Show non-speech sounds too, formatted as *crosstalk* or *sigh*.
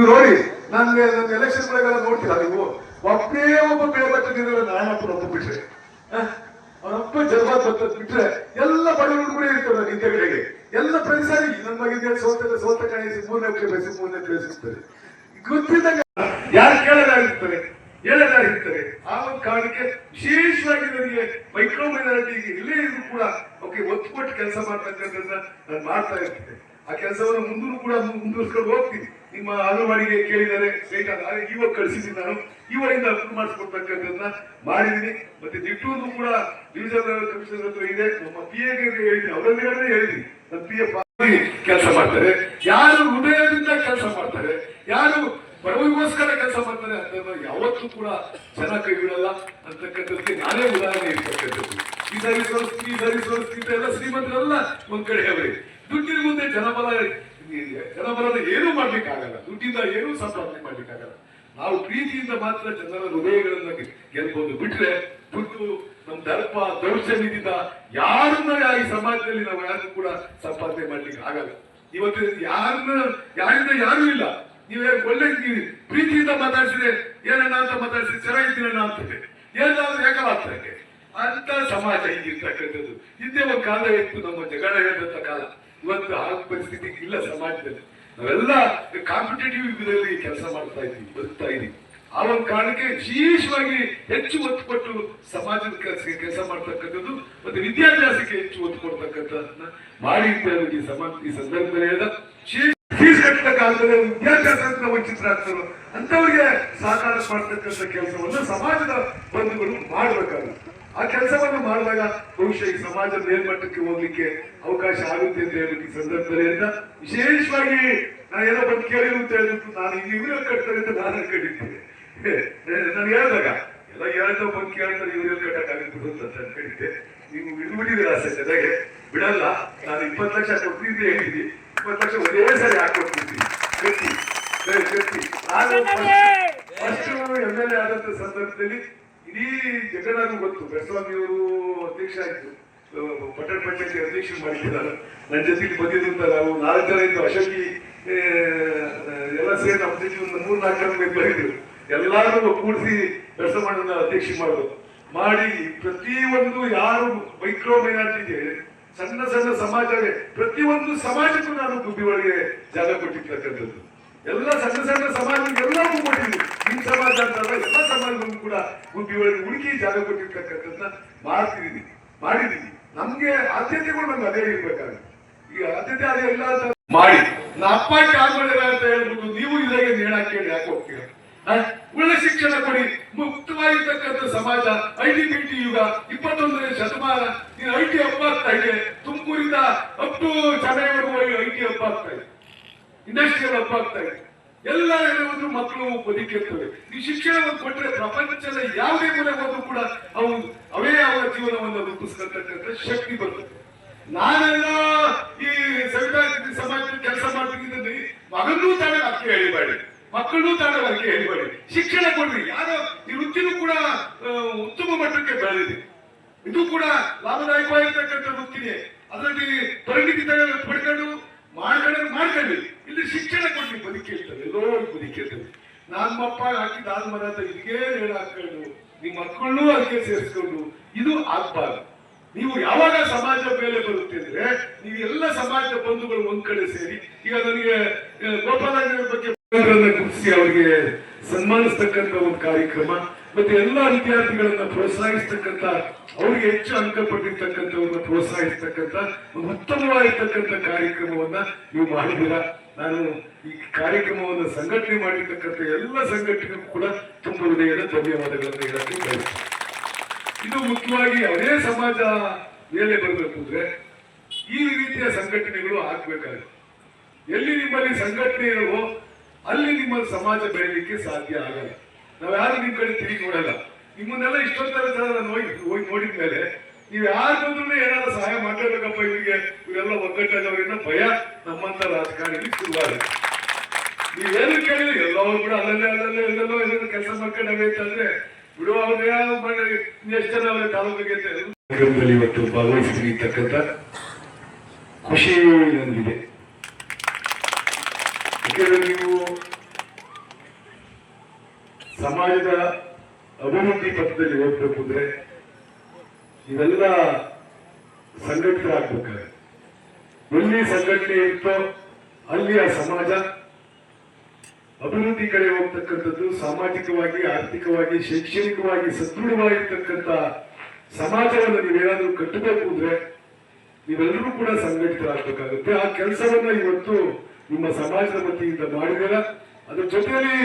ನೀವು ನೋಡಿ ನಾನು ಎಲೆಕ್ಷನ್ ಗಳಿಗೆಲ್ಲ ನೋಡ್ತೀರಾ ನೀವು? ಒಬ್ಬೇ ಒಬ್ಬ ಬೇಬಟ್ಟಿದ್ರೆ ನಾಯಕರು ಒಬ್ಬ ಬಿಟ್ರೆ ಜನ್ಮ ಬರ್ತದ್ ಬಿಟ್ರೆ ಎಲ್ಲ ಬಡವರು ಕೂಡ ಇರ್ತಾರೆ ಕಡೆಗೆ. ಎಲ್ಲ ಪ್ರತಿಸಾರಿ ನನ್ನ ಮಗಿಂದ ಸೋತ ಸೋತ ಕಾಣಿಸಿ ಮೂರನೇ ಪ್ಲೇಸ್ ಮೂರನೇ ಪ್ಲೇಸ್ ಇರ್ತಾರೆ ಗೊತ್ತಿದ್ದಾಗ ಯಾರು ಕೇಳದಾಗಿರ್ತಾರೆ ಹೇಳದಾಗಿರ್ತಾರೆ ಆ ಒಂದು ಕಾರಣಕ್ಕೆ ವಿಶೇಷವಾಗಿ ನನಗೆ ಮೈಕ್ರೋ ಮೈನಾರಿಟಿ ಇಲ್ಲೇ ಇದ್ರು ಕೂಡ, ಓಕೆ, ಒತ್ತು ಕೊಟ್ಟು ಕೆಲಸ ಮಾಡ್ತಕ್ಕಂಥದ್ದನ್ನ ನಾನು ಮಾಡ್ತಾ ಇರ್ತೀನಿ. ಆ ಕೆಲಸವನ್ನು ಮುಂದೂ ಕೂಡ ಮುಂದುವರಿಸ್ಕೊಂಡು ಹೋಗ್ತೀನಿ. ನಿಮ್ಮ ಅಂಗನವಾಡಿಗೆ ಕೇಳಿದರೆ ಸೈಟ್ ಆದ್ರೆ ಇವಾಗ ಕಳಿಸಿದ್ದೀನಿ ನಾನು. ಇವರಿಂದ ಅನುಕೂಲ ಮಾಡಿಸ್ಕೊಡ್ತಕ್ಕಂಥದ್ದನ್ನ ಮಾಡಿದ್ದೀನಿ. ಮತ್ತೆ ದಿಟ್ಟೂರು ಕೂಡ ಡಿವಿಷನ್ ಕಮಿಷನರ್ ಹತ್ರ ಇದೆ. ನಮ್ಮ ಪಿ ಎ ಹೇಳಿದ್ದೀನಿ. ಅವರಲ್ಲಿಗಳನ್ನೇ ಹೇಳಿದ್ದೀನಿ. ನಮ್ಮ ಪಿ ಎಫ್ ಕೆಲಸ ಮಾಡ್ತಾರೆ. ಯಾರು ಹೃದಯದಿಂದ ಕೆಲಸ ಮಾಡ್ತಾರೆ, ಯಾರು ಬಡವರಿಗೋಸ್ಕರ ಕೆಲಸ ಮಾಡ್ತಾರೆ ಅಂತ ಯಾವತ್ತೂ ಕೂಡ ಜನ ಕೈ ಬಿಡಲ್ಲ ಅಂತಕ್ಕಂಥದ್ದಕ್ಕೆ ನಾನೇ ಉದಾಹರಣೆ ಇರ್ತಕ್ಕಂಥದ್ದು. ಈ ಸಾರಿ ಸೋರಿಸ್ತಿ ಈ ಸಾರಿ ಸೋರಿಸ್ತಿ ಎಲ್ಲ ಶ್ರೀಮಂತರೆಲ್ಲ ಒಂದ್ ಕಡೆ ಮುಂದೆ ಜನಬಲ ಜನಬಲದ ಏನೂ ಮಾಡ್ಲಿಕ್ಕಾಗಲ್ಲ, ದುಡ್ಡಿಂದ ಏನೂ ಸಂಪಾದನೆ ಮಾಡ್ಲಿಕ್ಕಾಗಲ್ಲ. ನಾವು ಪ್ರೀತಿಯಿಂದ ಮಾತ್ರ ಜನರ ಹೃದಯಗಳನ್ನ ಗೆಲ್ಬಹುದು ಬಿಟ್ರೆ ದುಡ್ಡು ನಮ್ ದರ್ಪ, ದೌರ್ಜನ್ಯದಿಂದ ಯಾರನ್ನ ಈ ಸಮಾಜದಲ್ಲಿ ನಾವು ಯಾರು ಕೂಡ ಸಂಪಾದನೆ ಮಾಡ್ಲಿಕ್ಕೆ ಆಗಲ್ಲ ಇವತ್ತು ಯಾರನ್ನ, ಯಾರಿಂದ ಯಾರು ಇಲ್ಲ. ನೀವೇ ಒಳ್ಳೆ ಪ್ರೀತಿಯಿಂದ ಮಾತಾಡ್ಸಿದ್ರೆ, ಏನಣ್ಣ ಅಂತ ಮಾತಾಡ್ಸಿದ್ರೆ ಚೆನ್ನಾಗಿದ್ದೀನಣ್ಣ ಅಂತದೆ ಏನಾದ್ರೂ ಯಾಕಲಾಗ್ತದೆ ಅಂತ ಸಮಾಜ ಈಗಿರ್ತಕ್ಕಂಥದ್ದು ಹಿಂದೆ ಒಂದು ಕಾಲ ಇತ್ತು ನಮ್ಮ ಜಗಳ ಕಾಲ. ಇವತ್ತು ಆ ಪರಿಸ್ಥಿತಿ ಇಲ್ಲ ಸಮಾಜದಲ್ಲಿ. ನಾವೆಲ್ಲ ಕಾಂಪಿಟೇಟಿವ್ ಯುಗದಲ್ಲಿ ಕೆಲಸ ಮಾಡ್ತಾ ಇದ್ದೀವಿ, ಬದುಕ್ತಾ ಇದ್ದೀವಿ. ಆ ಒಂದು ಕಾರಣಕ್ಕೆ ವಿಶೇಷವಾಗಿ ಹೆಚ್ಚು ಒತ್ತು ಕೊಟ್ಟು ಸಮಾಜದ ಕೆಲಸಕ್ಕೆ ಕೆಲಸ ಮಾಡ್ತಕ್ಕಂಥದ್ದು ಮತ್ತೆ ವಿದ್ಯಾಭ್ಯಾಸಕ್ಕೆ ಹೆಚ್ಚು ಒತ್ತು ಕೊಡ್ತಕ್ಕಂಥದ್ದನ್ನ ಮಾಡಿ ಈ ಸಮಾಜ, ಈ ಸಂದರ್ಭದಲ್ಲಿ ಫೀಸ್ ಕಟ್ಟದ ಕಾಲದಲ್ಲಿ ವಿದ್ಯಾಭ್ಯಾಸದಿಂದ ವಂಚಿತರಾಗ್ತಾರೋ ಅಂತವರಿಗೆ ಸಹಕಾರ ಮಾಡ್ತಕ್ಕಂಥ ಕೆಲಸವನ್ನು ಸಮಾಜದ ಬಂಧುಗಳು ಮಾಡಬೇಕಾಗುತ್ತೆ. ಆ ಕೆಲಸವನ್ನು ಮಾಡಿದಾಗ ಬಹುಶಃ ಈ ಸಮಾಜ ಮೇಲ್ಮಟ್ಟಕ್ಕೆ ಹೋಗ್ಲಿಕ್ಕೆ ಅವಕಾಶ ಆಗುತ್ತೆ ಅಂತ ಹೇಳ್ಬಿಟ್ಟು ಈ ಸಂದರ್ಭದಲ್ಲಿ ಅಂತ ವಿಶೇಷವಾಗಿ ನಾನು ಏನೋ ಬಂದು ಕೇಳಿರು ಅಂತ ಹೇಳಿದ್ರು ನಾನು ಇದು ಇವ್ರಲ್ಲಿ ಕಟ್ತಾರೆ ಅಂತ ನಾನು ಕಟ್ಟಿದ್ದೇನೆ *laughs* ನಾನು ಹೇಳಿದಾಗ ಎಲ್ಲ ಹೇಳ್ತಾ ಬಂದು ಕೇಳ್ತಾರೆ ಇವ್ರಲ್ಲಿ ಕಟ್ಟಕ್ಕಾಗುತ್ತೆ ಅಂತ ಅನ್ಕೊಂಡಿದ್ದೆ. ನೀವು ಬಿಡ್ಬಿಟ್ಟಿದ್ದೀರಾ ಆಸೆ ಜೊತೆಗೆ ಬಿಡಲ್ಲ ನಾನು ಇಪ್ಪತ್ತು ಲಕ್ಷ ಕೊಟ್ಟಿದ್ದೆ ಹೇಳಿದ್ವಿ ಇಪ್ಪತ್ತು ಲಕ್ಷ ಒಂದೇ ಸರಿ ಹಾಕೊಡ್ತಿದ್ವಿ ಗಟ್ಟಿ ಸರಿ, ಗಟ್ಟಿ ನಾನು ಫಸ್ಟ್ ಎಂ ಎಲ್ ಎ ಆದಂತ ಸಂದರ್ಭದಲ್ಲಿ ಇಡೀ ಜಗದಾಗ ಗೊತ್ತು. ಬೆಳಸ್ವಾಮಿಯವರು ಅಧ್ಯಕ್ಷ ಆಯ್ತು. ಪಟ್ಟಣ ಪಂಚಾಯತಿ ಅಧ್ಯಕ್ಷ ಮಾಡಿದ್ದಾರೆ. ನನ್ನ ಜೊತೆಗೆ ಬಂದಿದ್ದು ಅಂತ ನಾವು ನಾಲ್ಕು ಜನ ಇದ್ದು ಅಶೋಕಿ ಎಲ್ಲ ಸೇರಿ ನಮ್ಮ ಜೊತೆ ಒಂದು ಮೂರ್ ನಾಲ್ಕು ಜನ ಬಂದಿದ್ರು ಎಲ್ಲಾರು ಕೂಡಿಸಿ ಬೆಳಸಮಣ್ಣನ ಅಧ್ಯಕ್ಷ ಮಾಡೋದು. ಮಾಡಿ ಪ್ರತಿಯೊಂದು ಯಾರು ಮೈಕ್ರೋ ಮೈನಾರಿಟಿಗೆ, ಸಣ್ಣ ಸಣ್ಣ ಸಮಾಜವೇ, ಪ್ರತಿಯೊಂದು ಸಮಾಜಕ್ಕೂ ನಾನು ಗುಬ್ಬಿ ಒಳಗೆ ಜಾಗ ಕೊಟ್ಟಿರ್ತಕ್ಕಂಥದ್ದು. ಎಲ್ಲ ಸಣ್ಣ ಸಣ್ಣ ಸಮಾಜಕ್ಕೆ ಎಲ್ಲರಿಗೂ ಕೊಟ್ಟಿದ್ವಿ ನಿಮ್ ಸಮಾಜ ಅಂತಲ್ಲ ಎಲ್ಲ ಸಮಾಜಕ್ಕೂ ಕೂಡ ಗುಬ್ಬಿ ಒಳಗೆ ಹುಡುಕಿ ಜಾಗ ಕೊಟ್ಟಿರ್ತಕ್ಕಂಥದ್ದನ್ನ ಮಾಡ್ತಿದ್ದೀನಿ. ಮಾಡಿದೀನಿ ನಮ್ಗೆ ಆದ್ಯತೆಗಳು ನಮ್ಗೆ ಅದೇ ಇರ್ಬೇಕಾಗುತ್ತೆ. ಈಗ ಆದ್ಯತೆ ಅದೇ ಇಲ್ಲ ಮಾಡಿ. ನಾ ಅಪ್ಪ ಕಾಲ್ ಮಾಡಿರ ಅಂತ ಹೇಳ್ಬಿಟ್ಟು ನೀವು ಇದಾಗೆ ನೇಣ ಕೇಳಿ ಯಾಕೆ ಹೋಗ್ತೀರ? ಒಳ್ಳೆ ಶಿಕ್ಷಣ ಕೊಡಿ. ಮುಕ್ತವಾಗಿರ್ತಕ್ಕಂಥ ಸಮಾಜ, ಐ ಟಿ ಯುಗ, ಇಪ್ಪತ್ತೊಂದನೇ ಶತಮಾನ. ನೀನು ಐ ಟಿ ಆಗ್ತಾ ಇದೆ ತುಮಕೂರಿಂದ ಅಪ್ ಟು ಚೆನ್ನೈವರೆಗೂ ಐ ಟಿ ಹಬ್ಬ ಆಗ್ತಾ ಇದೆ ಇಂಡಸ್ಟ್ರಿಯಲ್ ಹಬ್ಬ ಆಗ್ತಾ ಇದೆ ಎಲ್ಲ ಹೇಳುವುದು ಮಕ್ಕಳು ಬದುಕಿರ್ತವೆ ಈ ಶಿಕ್ಷಣವನ್ನು ಕೊಟ್ಟರೆ ಪ್ರಪಂಚದ ಯಾವುದೇ ಮೂಲೆ ಹೋದ್ರು ಕೂಡ ಅವು ಅವೇ ಅವರ ಜೀವನವನ್ನು ರೂಪಿಸ್ಕೊಳ್ತಕ್ಕಂಥ ಶಕ್ತಿ ಬರ್ತದೆ. ನಾನೆಲ್ಲ ಈ ಸವಿತಾ ಸಮಾಜದಲ್ಲಿ ಕೆಲಸ ಮಾಡ್ತಿದ್ದಲ್ಲಿ ಮಗನೂ ತಾನೇ ಅಕ್ಕಿ ಹೇಳಿಬೇಡಿ ಮಕ್ಕಳನ್ನೂ ತಾನೇ ಅಕ್ಕಿ ಹೇಳಿಬೇಡಿ ಶಿಕ್ಷಣ ಕೊಡ್ರಿ. ಯಾರೋ ಈ ವೃತ್ತಿನೂ ಕೂಡ ಉತ್ತಮ ಮಟ್ಟಕ್ಕೆ ಬೆಳೆದಿದೆ. ಇದು ಕೂಡ ಲಾಭದಾಯಕವಾಗಿರ್ತಕ್ಕಂಥ ವೃತ್ತಿನೇ. ನಮ್ಮಪ್ಪ ಹಾಕಿದ ಆಲ್ಮರ ಅಂತ ಇಲ್ಲಿಗೆ ನೇಣು ಹಾಕೊಂಡು ನಿಮ್ಮ ಮಕ್ಕಳನ್ನೂ ಅದಕ್ಕೆ ಸೇರಿಸ್ಕೊಂಡು, ಇದು ಆಗ್ಬಾರ್ದು. ನೀವು ಯಾವಾಗ ಸಮಾಜ ಮೇಲೆ ಬರುತ್ತೆ ಅಂದ್ರೆ, ನೀವು ಎಲ್ಲ ಸಮಾಜದ ಬಂಧುಗಳು ಒಂದ್ ಕಡೆ ಸೇರಿ, ಈಗ ನನಗೆ ಗೋಪಾಲಾಚಾರ್ಯ ಬಗ್ಗೆ ಕುರಿಸಿ ಅವರಿಗೆ ಸನ್ಮಾನಿಸ್ತಕ್ಕಂತ ಒಂದು ಕಾರ್ಯಕ್ರಮ, ಮತ್ತೆ ಎಲ್ಲಾ ವಿದ್ಯಾರ್ಥಿಗಳನ್ನ ಪ್ರೋತ್ಸಾಹಿಸ್ತಕ್ಕಂತ ಅವ್ರಿಗೆ ಹೆಚ್ಚು ಅಂಕ ಪಟ್ಟಿರ್ತಕ್ಕಂಥವ್ರನ್ನ ಪ್ರೋತ್ಸಾಹಿಸ್ತಕ್ಕಂಥ, ಒಂದು ಉತ್ತಮವಾಗಿರ್ತಕ್ಕಂಥ ಕಾರ್ಯಕ್ರಮವನ್ನ ನೀವು ಮಾಡಿದ್ದೀರಾ? ನಾನು ಈ ಕಾರ್ಯಕ್ರಮವನ್ನು ಸಂಘಟನೆ ಮಾಡಿರ್ತಕ್ಕಂಥ ಎಲ್ಲ ಸಂಘಟನೆಗೂ ಕೂಡ ತುಂಬ ಹೃದಯದ ಧನ್ಯವಾದಗಳನ್ನು ಹೇಳಕ್ಕೆ ಬಯಸ್ತೀನಿ. ಇದು ಮುಖ್ಯವಾಗಿ ಅದೇ ಸಮಾಜ ಮೇಲೆ ಬರಬೇಕು ಅಂದ್ರೆ ಈ ರೀತಿಯ ಸಂಘಟನೆಗಳು ಆಗ್ಬೇಕಾಗುತ್ತೆ ಎಲ್ಲಿ ನಿಮ್ಮಲ್ಲಿ ಸಂಘಟನೆ ಇರುವೋ ಅಲ್ಲಿ ನಿಮ್ಮ ಸಮಾಜ ಬೆಳೀಲಿಕ್ಕೆ ಸಾಧ್ಯ ಆಗಲ್ಲ. ನಾವ್ ಯಾರು ನಿಮ್ ಕಡೆ ತಿಳಿ ನೋಡಲ್ಲ. ನಿಮ್ಮನ್ನೆಲ್ಲ ಇಷ್ಟೊತ್ತರ ಸಲ ನಾನು ಹೋಗಿ ಹೋಗಿ ನೋಡಿದ ಮೇಲೆ ನೀವು ಯಾರು ಬಂದ್ರು ಏನಾದ್ರು ಸಹಾಯ ಮಾಡ್ಲೇಬೇಕಪ್ಪ ಇವರಿಗೆ? ಇವರೆಲ್ಲ ಒಗ್ಗಟ್ಟಾದವರಿಂದ ಭಯ. ನಮ್ಮಂತ ರಾಜಕಾರಣಿ ಶುರುವಾಗುತ್ತೆ ನೀವೇನು ಕೇಳಿದ್ರೆ ಎಲ್ಲವೂ ಕೂಡ ಅಲ್ಲಲ್ಲೇ ಅಲ್ಲಲ್ಲೇ ಎಲ್ಲೆಲ್ಲೋ ಎಲ್ಲೆಲ್ಲೋ ಕೆಲಸ ಮಾಡ್ಕೊಂಡವೆ ಅಂತಂದ್ರೆ ಬಿಡುವ ಎಷ್ಟು ಜನ ತಾಲೂಕಿಗೆ ಕಾರ್ಯಕ್ರಮದಲ್ಲಿ ಇವತ್ತು ಭಾಗವಹಿಸಿರ್ತಕ್ಕಂಥ ಖುಷಿ ನನಗಿದೆ ನೀವು ಸಮಾಜದ ಅಭಿವೃದ್ಧಿ ಪಥದಲ್ಲಿ ಹೋಗ್ಬೇಕು ಅಂದ್ರೆ ಇವೆಲ್ಲ ಸಂಘಟಿತರಾಗಬೇಕಾಗುತ್ತೆ ಎಲ್ಲಿ ಸಂಘಟನೆ ಇರ್ತೋ ಅಲ್ಲಿಯ ಸಮಾಜ ಅಭಿವೃದ್ಧಿ ಕಡೆ ಹೋಗ್ತಕ್ಕಂಥದ್ದು, ಸಾಮಾಜಿಕವಾಗಿ, ಆರ್ಥಿಕವಾಗಿ, ಶೈಕ್ಷಣಿಕವಾಗಿ ಸದೃಢವಾಗಿರ್ತಕ್ಕಂಥ ಸಮಾಜವನ್ನು ನೀವೇನಾದ್ರೂ ಕಟ್ಟಬೇಕು ಅಂದ್ರೆ ನೀವೆಲ್ಲರೂ ಕೂಡ ಸಂಘಟಿತರಾಗಬೇಕಾಗುತ್ತೆ. ಆ ಕೆಲಸವನ್ನ ಇವತ್ತು ನಿಮ್ಮ ಸಮಾಜದ ವತಿಯಿಂದ ಮಾಡಿದಿರ ಅದ್ರ ಜೊತೆಯಲ್ಲಿ